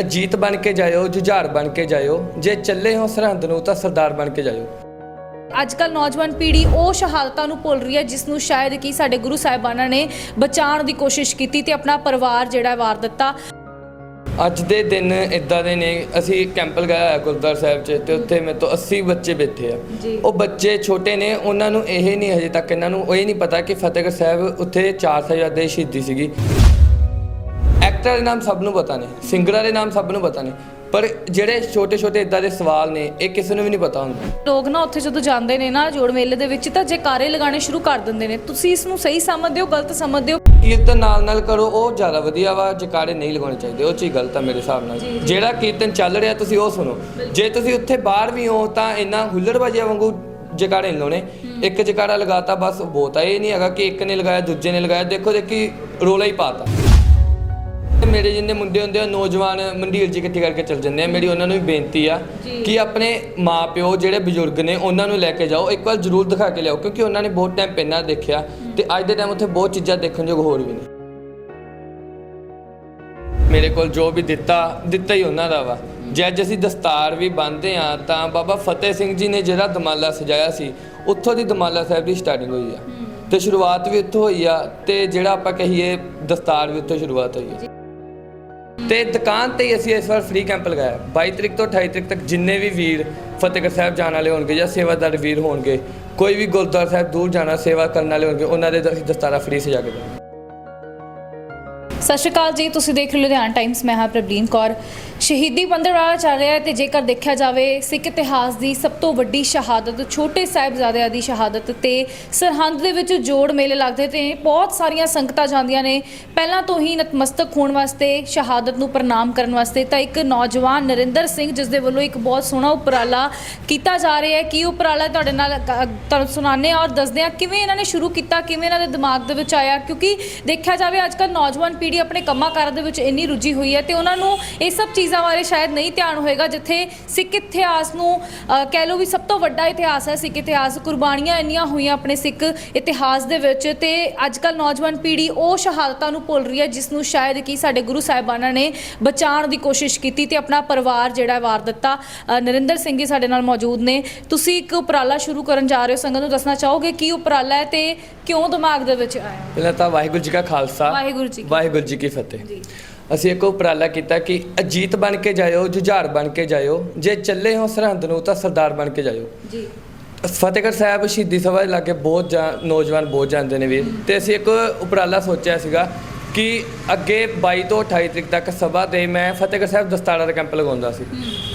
ਅਜੀਤ ਬਣ ਕੇ ਜਾਇਓ ਜੁਝਾਰ ਬਣ ਕੇ ਜਾਇਓ ਜੇ ਚੱਲੇ ਹੋ ਸਰਹੰਦ ਨੂੰ ਤਾਂ ਸਰਦਾਰ ਬਣ ਕੇ ਜਾਇਓ। ਅੱਜ ਕੱਲ ਨੌਜਵਾਨ ਪੀੜ੍ਹੀ ਉਹ ਸ਼ਹਾਦਤਾਂ ਨੂੰ ਭੁੱਲ ਰਹੀ ਹੈ ਜਿਸ ਨੂੰ ਸ਼ਾਇਦ ਕਿ ਸਾਡੇ ਗੁਰੂ ਸਾਹਿਬਾਨਾਂ ਨੇ ਬਚਾਉਣ ਦੀ ਕੋਸ਼ਿਸ਼ ਕੀਤੀ ਤੇ ਆਪਣਾ ਪਰਿਵਾਰ ਜਿਹੜਾ ਵਾਰ ਦਿੱਤਾ। ਅੱਜ ਦੇ ਦਿਨ ਇਦਾਂ ਦੇ ਨੇ ਅਸੀਂ ਕੈਂਪ ਲਗਾਇਆ ਹੋਇਆ ਗੁਰਦੁਆਰਾ ਸਾਹਿਬ 'ਚ ਤੇ ਉੱਥੇ ਮੇਰੇ ਤੋਂ 80 ਬੱਚੇ ਬੈਠੇ ਆ। ਉਹ ਬੱਚੇ ਛੋਟੇ ਨੇ ਉਹਨਾਂ ਨੂੰ ਇਹ ਨਹੀਂ ਹਜੇ ਤੱਕ ਇਹਨਾਂ ਨੂੰ ਇਹ ਨਹੀਂ ਪਤਾ ਕਿ ਫਤਿਹਗੜ੍ਹ ਸਾਹਿਬ ਉੱਥੇ ਚਾਰ ਸਾਹਿਬਜ਼ਾਦੇ ਦੀ ਸ਼ਹੀਦੀ ਸੀਗੀ। ਐਕਟਰ ਦੇ ਨਾਮ ਸਭ ਨੂੰ ਪਤਾ ਨੇ ਸਿੰਗਰਾਂ ਦੇ ਨਾਮ ਸਭ ਨੂੰ ਪਤਾ ਨੇ ਪਰ ਜਿਹੜੇ ਛੋਟੇ ਛੋਟੇ ਇਦਾਂ ਦੇ ਸਵਾਲ ਨੇ ਇਹ ਕਿਸੇ ਨੂੰ ਵੀ ਨਹੀਂ ਪਤਾ ਹੁੰਦਾ। ਲੋਕ ਨਾ ਉੱਥੇ ਜਦੋਂ ਜਾਂਦੇ ਨੇ ਨਾ ਜੋੜ ਮੇਲੇ ਦੇ ਵਿੱਚ ਤਾਂ ਜੈਕਾਰੇ ਲਗਾਉਣੇ ਸ਼ੁਰੂ ਕਰ ਦਿੰਦੇ ਨੇ ਤੁਸੀਂ ਇਸ ਨੂੰ ਸਹੀ ਸਮਝਦੇ ਹੋ ਗਲਤ ਸਮਝਦੇ ਹੋ? ਕੀਰਤਨ ਨਾਲ ਨਾਲ ਕਰੋ ਉਹ ਜ਼ਿਆਦਾ ਵਧੀਆ ਵਾ ਜਕਾੜੇ ਨਹੀਂ ਲਗਾਉਣੇ ਚਾਹੀਦੇ ਉਹ ਚੀਜ਼ ਗਲਤ ਆ ਮੇਰੇ ਹਿਸਾਬ ਨਾਲ। ਜਿਹੜਾ ਕੀਰਤਨ ਚੱਲ ਰਿਹਾ ਤੁਸੀਂ ਉਹ ਸੁਣੋ। ਜੇ ਤੁਸੀਂ ਉੱਥੇ ਬਾਹਰ ਵੀ ਹੋ ਤਾਂ ਇੰਨਾ ਹੁੱਲੜਬਾਜ਼ੀਆਂ ਵਾਂਗੂ ਜਕਾੜੇ ਨਹੀਂ ਲਾਉਣੇ ਇੱਕ ਜਕਾੜਾ ਲਗਾਤਾ ਬਸ ਬਹੁਤ ਆ ਇਹ ਨਹੀਂ ਹੈਗਾ ਕਿ ਇੱਕ ਨੇ ਲਗਾਇਆ ਦੂਜੇ ਨੇ ਲਗਾਇਆ ਦੇਖੋ ਦੇਖੀ ਰੋਲਾ ਹੀ ਪਾਤਾ। ਮੇਰੇ ਜਿੰਨੇ ਮੁੰਡੇ ਹੁੰਦੇ ਆ ਨੌਜਵਾਨ ਮੰਡੀਰ ਜੀ ਇਕੱਠੇ ਕਰਕੇ ਚੱਲ ਜਾਂਦੇ ਆ। ਮੇਰੀ ਉਹਨਾਂ ਨੂੰ ਵੀ ਬੇਨਤੀ ਆ ਕਿ ਆਪਣੇ ਮਾਪਿਓ ਜਿਹੜੇ ਬਜ਼ੁਰਗ ਨੇ ਉਹਨਾਂ ਨੂੰ ਲੈ ਕੇ ਜਾਓ। ਇੱਕ ਵਾਰ ਜ਼ਰੂਰ ਦਿਖਾ ਕੇ ਲਿਆਓ ਕਿਉਂਕਿ ਉਹਨਾਂ ਨੇ ਬਹੁਤ ਟਾਈਮ ਪਹਿਲਾਂ ਦੇਖਿਆ ਤੇ ਅੱਜ ਦੇ ਟਾਈਮ ਉੱਥੇ ਬਹੁਤ ਚੀਜ਼ਾਂ ਦੇਖਣ ਯੋਗ ਹੋਰ ਵੀ ਨੇ। ਮੇਰੇ ਕੋਲ ਜੋ ਵੀ ਦਿੱਤਾ ਦਿੱਤਾ ਹੀ ਉਹਨਾਂ ਦਾ ਵਾ। ਜੇ ਅੱਜ ਅਸੀਂ ਦਸਤਾਰ ਵੀ ਬੰਨ੍ਹਦੇ ਆ ਤਾਂ ਬਾਬਾ ਫਤਿਹ ਸਿੰਘ ਜੀ ਨੇ ਜਿਹੜਾ ਦਮਾਲਾ ਸਜਾਇਆ ਸੀ ਉੱਥੋਂ ਦੀ ਦਮਾਲਾ ਸਾਹਿਬ ਦੀ ਸਟਾਰਟਿੰਗ ਹੋਈ ਆ। ਤੇ ਸ਼ੁਰੂਆਤ ਵੀ ਉੱਥੋਂ ਹੋਈ ਆ ਤੇ ਜਿਹੜਾ ਆਪਾਂ ਕਹੀਏ ਦਸਤਾਰ ਵੀ ਉੱਥੋਂ ਸ਼ੁਰੂਆਤ ਹੋਈ ਆ। ਤੇ ਦੁਕਾਨ ਤੇ ਹੀ ਅਸੀਂ ਇਸ ਵਾਰ ਫ੍ਰੀ ਕੈਂਪ ਲਗਾਇਆ। 22 ਤਰੀਕ ਤੋਂ 28 ਤਰੀਕ ਤੱਕ ਜਿੰਨੇ ਵੀ ਵੀਰ ਫਤਿਹਗੜ੍ਹ ਸਾਹਿਬ ਜਾਣ ਵਾਲੇ ਹੋਣਗੇ ਜਾਂ ਸੇਵਾਦਾਰ ਵੀਰ ਹੋਣਗੇ, ਕੋਈ ਵੀ ਗੁਰਦੁਆਰਾ ਸਾਹਿਬ ਦੂਰ ਜਾਣਾ, ਸੇਵਾ ਕਰਨ ਵਾਲੇ ਹੋਣਗੇ, ਉਹਨਾਂ ਦੇ ਅਸੀਂ ਦਸਤਾਰਾ ਫ੍ਰੀ ਸਜਾ ਕੇ ਦੇਵਾਂਗੇ। ਸਤਿ ਸ਼੍ਰੀ ਅਕਾਲ ਜੀ, ਤੁਸੀਂ ਦੇਖ ਰਹੇ ਲੁਧਿਆਣਾ ਟਾਈਮਸ ਮੈਂ ਹਾਂ ਪ੍ਰਬਲੀਨ ਕੌਰ। ਸ਼ਹੀਦੀ ਪੰਦਰਵਾੜਾ ਚੱਲ ਰਿਹਾ ਹੈ ਤੇ ਜੇਕਰ ਦੇਖਿਆ ਜਾਵੇ, ਸਿੱਖ ਇਤਿਹਾਸ ਦੀ ਸਭ ਤੋਂ ਵੱਡੀ ਸ਼ਹਾਦਤ, ਛੋਟੇ ਸਾਹਿਬਜ਼ਾਦਿਆਂ ਦੀ ਸ਼ਹਾਦਤ ਤੇ ਸਰਹੰਦ ਦੇ ਵਿੱਚ ਜੋੜ ਮੇਲੇ ਲੱਗਦੇ ਤੇ ਬਹੁਤ ਸਾਰੀਆਂ ਸੰਗਤਾਂ ਜਾਂਦੀਆਂ ਨੇ। ਪਹਿਲਾਂ ਤੋਂ ਹੀ ਨਤਮਸਤਕ ਹੋਣ ਵਾਸਤੇ, ਸ਼ਹਾਦਤ ਨੂੰ ਪ੍ਰਣਾਮ ਕਰਨ ਵਾਸਤੇ ਤਾਂ ਇੱਕ ਨੌਜਵਾਨ ਨਰਿੰਦਰ ਸਿੰਘ, ਜਿਸ ਦੇ ਵੱਲੋਂ ਇੱਕ ਬਹੁਤ ਸੋਹਣਾ ਉਪਰਾਲਾ ਕੀਤਾ ਜਾ ਰਿਹਾ ਹੈ। ਕੀ ਉਪਰਾਲਾ ਤੁਹਾਡੇ ਨਾਲ ਤੁਹਾਨੂੰ ਸੁਣਾਉਂਦੇ ਹਾਂ ਔਰ ਦੱਸਦੇ ਹਾਂ ਕਿਵੇਂ ਇਹਨਾਂ ਨੇ ਸ਼ੁਰੂ ਕੀਤਾ, ਕਿਵੇਂ ਇਹਨਾਂ ਦੇ ਦਿਮਾਗ ਦੇ ਵਿੱਚ ਆਇਆ, ਕਿਉਂਕਿ ਦੇਖਿਆ ਜਾਵੇ ਅੱਜ ਕੱਲ੍ਹ ਨੌਜਵਾਨ ਪੀੜ੍ਹੀ ਆਪਣੇ ਕੰਮਾਂ ਕਾਰਾਂ ਦੇ ਵਿੱਚ ਇੰਨੀ ਰੁੱਝੀ ਹੋਈ ਹੈ ਤੇ ਉਹਨਾਂ ਨੂੰ ਇਹ ਸਭ ਚੀਜ਼ਾਂ ਬਾਰੇ ਸ਼ਾਇਦ ਨਹੀਂ ਧਿਆਨ ਹੋਏਗਾ ਜਿੱਥੇ ਸਿੱਖ ਇਤਿਹਾਸ ਨੂੰ ਕਹਿ ਲਓ ਵੀ ਸਭ ਤੋਂ ਵੱਡਾ ਇਤਿਹਾਸ ਹੈ ਸਿੱਖ ਇਤਿਹਾਸ। ਕੁਰਬਾਨੀਆਂ ਇੰਨੀਆਂ ਹੋਈਆਂ ਆਪਣੇ ਸਿੱਖ ਇਤਿਹਾਸ ਦੇ ਵਿੱਚ ਤੇ ਅੱਜ ਕੱਲ੍ਹ ਨੌਜਵਾਨ ਪੀੜ੍ਹੀ ਉਹ ਸ਼ਹਾਦਤਾਂ ਨੂੰ ਭੁੱਲ ਰਹੀ ਹੈ ਜਿਸ ਨੂੰ ਸ਼ਾਇਦ ਕਿ ਸਾਡੇ ਗੁਰੂ ਸਾਹਿਬਾਨਾਂ ਨੇ ਬਚਾਉਣ ਦੀ ਕੋਸ਼ਿਸ਼ ਕੀਤੀ ਤੇ ਆਪਣਾ ਪਰਿਵਾਰ ਜਿਹੜਾ ਵਾਰ ਦਿੱਤਾ। ਨਰਿੰਦਰ ਸਿੰਘ ਜੀ ਸਾਡੇ ਨਾਲ ਮੌਜੂਦ ਨੇ। ਤੁਸੀਂ ਇੱਕ ਉਪਰਾਲਾ ਸ਼ੁਰੂ ਕਰਨ ਜਾ ਰਹੇ ਹੋ ਸੰਗਤ ਨੂੰ ਦੱਸਣਾ ਚਾਹੋਗੇ ਕੀ ਉਪਰਾਲਾ ਹੈ ਤੇ ਕਿਉਂ ਦਿਮਾਗ ਦੇ ਵਿੱਚ ਆਇਆ? ਪਹਿਲਾਂ ਤਾਂ ਵਾਹਿਗੁਰੂ ਜੀ ਕਾ ਖਾਲਸਾ। ਵਾਹਿਗੁਰੂ ਜੀ ਵਾਹਿਗੁਰੂ ਜੀ ਕੀ ਫਤਿਹ। ਅਸੀਂ ਇੱਕ ਉਪਰਾਲਾ ਕੀਤਾ ਕਿ ਅਜੀਤ ਬਣ ਕੇ ਜਾਇਓ ਜੁਝਾਰ ਬਣ ਕੇ ਜਾਇਓ ਜੇ ਚੱਲੇ ਹੋ ਸਰਹੰਦ ਨੂੰ ਤਾਂ ਸਰਦਾਰ ਬਣ ਕੇ ਜਾਇਓ। ਜੀ। ਫਤਿਹਗੜ੍ਹ ਸਾਹਿਬ ਸ਼ਹੀਦੀ ਸਭਾ ਦੇ ਲਾਗੇ ਬਹੁਤ ਜਾ- ਨੌਜਵਾਨ ਬਹੁਤ ਜਾਂਦੇ ਨੇ ਵੀਰ। ਤੇ ਅਸੀਂ ਇੱਕ ਉਪਰਾਲਾ ਸੋਚਿਆ ਸੀਗਾ ਕਿ ਅੱਗੇ 22 ਤੋਂ 28 ਤਰੀਕ ਤੱਕ ਸਭਾ ਤੇ ਮੈਂ ਫਤਿਹਗੜ੍ਹ ਸਾਹਿਬ ਦਸਤਾਰਾ ਦਾ ਕੈਂਪ ਲਗਾਉਂਦਾ ਸੀ।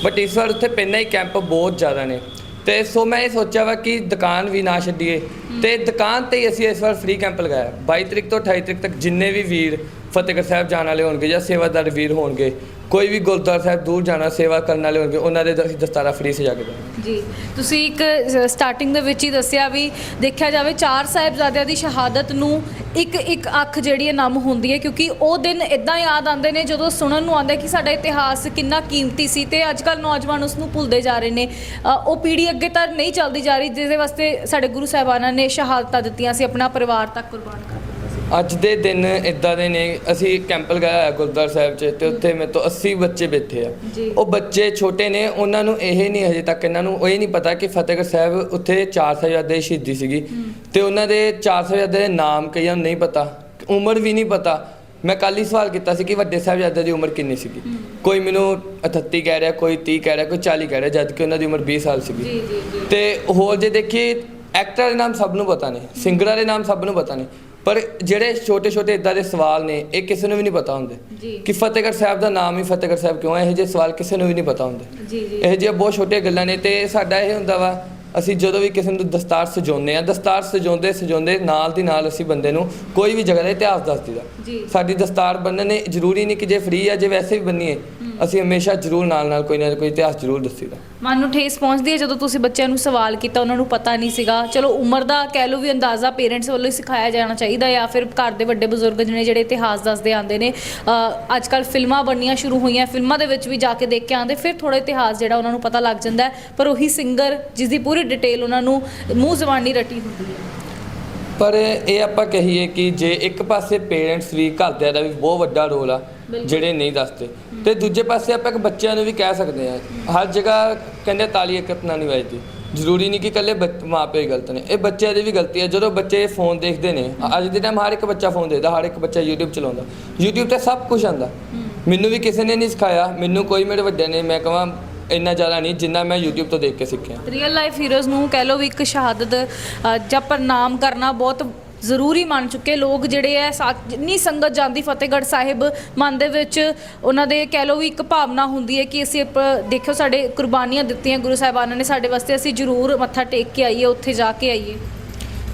ਬਟ ਇਸ ਵਾਰ ਉੱਥੇ ਪਹਿਲਾਂ ਹੀ ਕੈਂਪ ਬਹੁਤ ਜ਼ਿਆਦਾ ਨੇ। ਤੇ ਸੋ ਮੈਂ ਇਹ ਸੋਚਿਆ ਵਾ ਕਿ ਦੁਕਾਨ ਵੀ ਨਾ ਛੱਡੀਏ। ਤੇ ਦੁਕਾਨ ਤੇ ਹੀ ਅਸੀਂ ਇਸ ਵਾਰ ਫ੍ਰੀ ਕੈਂਪ ਲਗਾਇਆ। 22 ਤਰੀਕ ਤੋਂ 28 ਤਰੀਕ ਤੱਕ ਜਿੰਨੇ ਵੀ ਵੀਰ ਫਤਿਹਗੜ੍ਹ ਸਾਹਿਬ ਜਾਣ ਵਾਲੇ ਹੋਣਗੇ ਜਾਂ ਸੇਵਾਦਾਰ ਵੀਰ ਹੋਣਗੇ ਕੋਈ ਵੀ ਗੁਰਦੁਆਰਾ ਸਾਹਿਬ ਦੂਰ ਜਾਣਾ, ਸੇਵਾ ਕਰਨ ਵਾਲੇ ਹੋਣਗੇ, ਉਹਨਾਂ ਦੇ ਅਸੀਂ ਦਸਤਾਰਾ ਫ੍ਰੀ ਸਜਾ ਕੇ ਦੇਵਾਂਗੇ। ਜੀ, ਤੁਸੀਂ ਇੱਕ ਸਟਾਰਟਿੰਗ ਦੇ ਵਿੱਚ ਹੀ ਦੱਸਿਆ ਵੀ ਦੇਖਿਆ ਜਾਵੇ ਚਾਰ ਸਾਹਿਬਜ਼ਾਦਿਆਂ ਦੀ ਸ਼ਹਾਦਤ ਨੂੰ ਇੱਕ ਇੱਕ ਅੱਖ ਜਿਹੜੀ ਹੈ ਨਮ ਹੁੰਦੀ ਹੈ, ਕਿਉਂਕਿ ਉਹ ਦਿਨ ਇਦਾਂ ਯਾਦ ਆਉਂਦੇ ਨੇ ਜਦੋਂ ਸੁਣਨ ਨੂੰ ਆਉਂਦਾ ਕਿ ਸਾਡਾ ਇਤਿਹਾਸ ਕਿੰਨਾ ਕੀਮਤੀ ਸੀ ਤੇ ਅੱਜ ਕੱਲ ਨੌਜਵਾਨ ਉਸ ਨੂੰ ਭੁੱਲਦੇ ਜਾ ਰਹੇ ਨੇ। ਉਹ ਪੀੜ੍ਹੀ ਅੱਗੇ ਤਾਂ ਨਹੀਂ ਚੱਲਦੀ ਜਾ ਰਹੀ, ਜਿਹਦੇ ਵਾਸਤੇ ਸਾਡੇ ਗੁਰੂ ਸਾਹਿਬਾਨਾਂ ਨੇ ਸ਼ਹਾਦਤਾਂ ਦਿੱਤੀਆਂ ਸੀ, ਆਪਣਾ ਪਰਿਵਾਰ ਤੱਕ ਕੁਰਬਾਨ ਕਰ ਅੱਜ ਦੇ ਦਿਨ ਇਦਾਂ ਦੇ ਨੇ ਅਸੀਂ ਕੈਂਪ ਲਗਾਇਆ ਹੋਇਆ ਗੁਰਦੁਆਰਾ ਸਾਹਿਬ 'ਚ ਤੇ ਉੱਥੇ ਮੇਰੇ ਤੋਂ 80 ਬੱਚੇ ਬੈਠੇ ਆ। ਜੀ। ਉਹ ਬੱਚੇ ਛੋਟੇ ਨੇ ਉਹਨਾਂ ਨੂੰ ਇਹ ਨਹੀਂ ਹਜੇ ਤੱਕ ਇਹਨਾਂ ਨੂੰ ਇਹ ਨਹੀਂ ਪਤਾ ਕਿ ਫਤਿਹਗੜ੍ਹ ਸਾਹਿਬ ਉੱਥੇ ਚਾਰ ਸਾਹਿਬਜ਼ਾਦੇ ਦੀ ਸ਼ਹੀਦੀ ਸੀਗੀ। ਤੇ ਉਹਨਾਂ ਦੇ ਚਾਰ ਸਾਹਿਬਜ਼ਾਦੇ ਦੇ ਨਾਮ ਕਈਆਂ ਨੂੰ ਨਹੀਂ ਪਤਾ ਉਮਰ ਵੀ ਨਹੀਂ ਪਤਾ। ਮੈਂ ਕੱਲ ਹੀ ਸਵਾਲ ਕੀਤਾ ਸੀ ਕਿ ਵੱਡੇ ਸਾਹਿਬਜ਼ਾਦੇ ਦੀ ਉਮਰ ਕਿੰਨੀ ਸੀਗੀ? ਕੋਈ ਮੈਨੂੰ 38 ਕਹਿ ਰਿਹਾ ਕੋਈ 30 ਕਹਿ ਰਿਹਾ ਕੋਈ 40 ਕਹਿ ਰਿਹਾ ਜਦ ਕਿ ਉਹਨਾਂ ਦੀ ਉਮਰ 20 ਸਾਲ ਸੀਗੀ। ਜੀ ਜੀ ਜੀ। ਤੇ ਹੋਰ ਜੇ ਦੇਖੀਏ ਐਕਟਰ ਦੇ ਨਾਮ ਸਭ ਨੂੰ ਪਤਾ ਨੇ ਸਿੰਗਰਾਂ ਦੇ ਨਾਮ ਸਭ ਨੂੰ ਪਤਾ ਨੇ। ਪਰ ਜਿਹੜੇ ਛੋਟੇ ਛੋਟੇ ਇਦਾਂ ਦੇ ਸਵਾਲ ਨੇ ਇਹ ਕਿਸੇ ਨੂੰ ਵੀ ਨਹੀਂ ਪਤਾ ਹੁੰਦੇ। ਕਿ ਫਤਿਹਗੜ੍ਹ ਸਾਹਿਬ ਦਾ ਨਾਮ ਹੀ ਫਤਿਹਗੜ੍ਹ ਸਾਹਿਬ ਕਿਉਂ ਹੈ? ਇਹੋ ਜਿਹੇ ਸਵਾਲ ਕਿਸੇ ਨੂੰ ਵੀ ਨਹੀਂ ਪਤਾ ਹੁੰਦੇ। ਇਹੋ ਜਿਹੀਆਂ ਬਹੁਤ ਛੋਟੀਆਂ ਗੱਲਾਂ ਨੇ ਤੇ ਸਾਡਾ ਇਹ ਹੁੰਦਾ ਵਾ ਅਸੀਂ ਜਦੋਂ ਵੀ ਕਿਸੇ ਨੂੰ ਦਸਤਾਰ ਸਜਾਉਂਦੇ ਆ ਦਸਤਾਰ ਸਜਾਉਂਦੇ ਸਜਾਉਂਦੇ ਨਾਲ ਦੀ ਨਾਲ ਅਸੀਂ ਬੰਦੇ ਨੂੰ ਕੋਈ ਵੀ ਜਗ੍ਹਾ ਦਾ ਇਤਿਹਾਸ ਦੱਸ ਦਿਦਾ ਸਾਡੀ ਦਸਤਾਰ ਬੰਨਣੇ ਜ਼ਰੂਰੀ ਨਹੀਂ ਕਿ ਜੇ ਫ੍ਰੀ ਆ ਜੇ ਵੈਸੇ ਵੀ ਬੰਨੀਏ। ਅਸੀਂ ਹਮੇਸ਼ਾ ਜ਼ਰੂਰ ਨਾਲ ਨਾਲ ਕੋਈ ਨਾ ਕੋਈ ਇਤਿਹਾਸ ਜ਼ਰੂਰ ਦੱਸੀਦਾ। ਮਨ ਨੂੰ ਠੇਸ ਪਹੁੰਚਦੀ ਹੈ ਜਦੋਂ ਤੁਸੀਂ ਬੱਚਿਆਂ ਨੂੰ ਸਵਾਲ ਕੀਤਾ ਉਹਨਾਂ ਨੂੰ ਪਤਾ ਨਹੀਂ ਸੀਗਾ। ਚਲੋ ਉਮਰ ਦਾ ਕਹਿ ਲਓ ਵੀ ਅੰਦਾਜ਼ਾ ਪੇਰੈਂਟਸ ਵੱਲੋਂ ਹੀ ਸਿਖਾਇਆ ਜਾਣਾ ਚਾਹੀਦਾ ਜਾਂ ਫਿਰ ਘਰ ਦੇ ਵੱਡੇ ਬਜ਼ੁਰਗ ਜਿਹਨੇ ਜਿਹੜੇ ਇਤਿਹਾਸ ਦੱਸਦੇ ਆਉਂਦੇ ਨੇ ਅੱਜ ਕੱਲ ਫਿਲਮਾਂ ਬਣਨੀਆਂ ਸ਼ੁਰੂ ਹੋਈਆਂ ਫਿਲਮਾਂ ਦੇ ਵਿੱਚ ਵੀ ਜਾ ਕੇ ਦੇਖ ਕੇ ਆਉਂਦੇ ਫਿਰ ਥੋੜਾ ਇਤਿਹਾਸ ਜਿਹੜਾ ਉਹਨਾਂ ਨੂੰ ਪਤਾ ਲੱਗ ਜਾਂਦਾ ਪਰ ਉਹੀ ਸਿੰਗਰ ਜਿਸ ਦੀ ਪੂਰੀ ਡਿਟੇਲ ਉਹਨਾਂ ਨੂੰ ਮੂੰਹ ਜ਼ਬਾਨੀ ਰਟੀ ਹੁੰਦੀ ਹੈ। ਪਰ ਇਹ ਆਪਾਂ ਕਹੀਏ ਕਿ ਜੇ ਇੱਕ ਪਾਸੇ ਪੇਰੈਂਟਸ ਵੀ ਘਰਦਿਆਂ ਦਾ ਵੀ ਬਹੁਤ ਵੱਡਾ ਰੋਲ ਆ। ਜਿਹੜੇ ਨਹੀਂ ਦੱਸਦੇ। ਤੇ ਦੂਜੇ ਪਾਸੇ ਆਪਾਂ ਇੱਕ ਬੱਚਿਆਂ ਨੂੰ ਵੀ ਕਹਿ ਸਕਦੇ ਆ ਹਰ ਜਗ੍ਹਾ ਕਹਿੰਦੇ ਤਾਲੀ ਇਕੱਤਨਾ ਨਹੀਂ ਵੱਜਦੀ। ਜ਼ਰੂਰੀ ਨਹੀਂ ਕਿ ਇਕੱਲੇ ਬੱਚ- ਮਾਂ ਪਿਓ ਹੀ ਗਲਤ ਨੇ। ਇਹ ਬੱਚਿਆਂ ਦੀ ਵੀ ਗਲਤੀ ਹੈ। ਜਦੋਂ ਬੱਚੇ ਫੋਨ ਦੇਖਦੇ ਨੇ ਅੱਜ ਦੇ ਟਾਈਮ ਹਰ ਇੱਕ ਬੱਚਾ ਫੋਨ ਦੇਖਦਾ ਹਰ ਇੱਕ ਬੱਚਾ YouTube ਚਲਾਉਂਦਾ। YouTube ਤੇ ਸਭ ਕੁਝ ਆਂਦਾ ਮੈਨੂੰ ਵੀ ਕਿਸੇ ਨੇ ਨਹੀਂ ਸਿਖਾਇਆ। ਮੈਨੂੰ ਕੋਈ ਮੇਰੇ ਵੱਡੇ ਨੇ ਮੈਂ ਕਹਾਂ ਇੰਨਾ ਜ਼ਿਆਦਾ ਨਹੀਂ ਜਿੰਨਾ ਮੈਂ YouTube ਤੋਂ ਦੇਖ ਕੇ ਸਿੱਖਿਆ। ਰੀਅਲ ਲਾਈਫ ਹੀਰੋਜ਼ ਨੂੰ ਕਹਿ ਲਓ ਵੀ ਇੱਕ ਸ਼ਹਾਦਤ ਜਾਂ ਪ੍ਰਣਾਮ ਕਰਨਾ ਬਹੁਤ ਜ਼ਰੂਰੀ ਮੰਨ ਚੁੱਕੇ ਲੋਕ ਜਿਹੜੇ ਐ, ਸਾ- ਜਿੰਨੀ ਸੰਗਤ ਜਾਂਦੀ ਫਤਿਹਗੜ੍ਹ ਸਾਹਿਬ ਮਨ ਦੇ ਵਿੱਚ, ਉਹਨਾਂ ਦੇ ਕਹਿ ਲਓ ਵੀ ਇੱਕ ਭਾਵਨਾ ਹੁੰਦੀ ਹੈ ਕਿ ਅਸੀਂ ਆਪ- ਦੇਖਿਓ ਸਾਡੇ ਕੁਰਬਾਨੀਆਂ ਦਿੱਤੀਆਂ ਗੁਰੂ ਸਾਹਿਬਾਨਾਂ ਨੇ, ਸਾਡੇ ਵਾਸਤੇ ਅਸੀਂ ਜ਼ਰੂਰ ਮੱਥਾ ਟੇਕ ਕੇ ਆਈਏ, ਉੱਥੇ ਜਾ ਕੇ ਆਈਏ।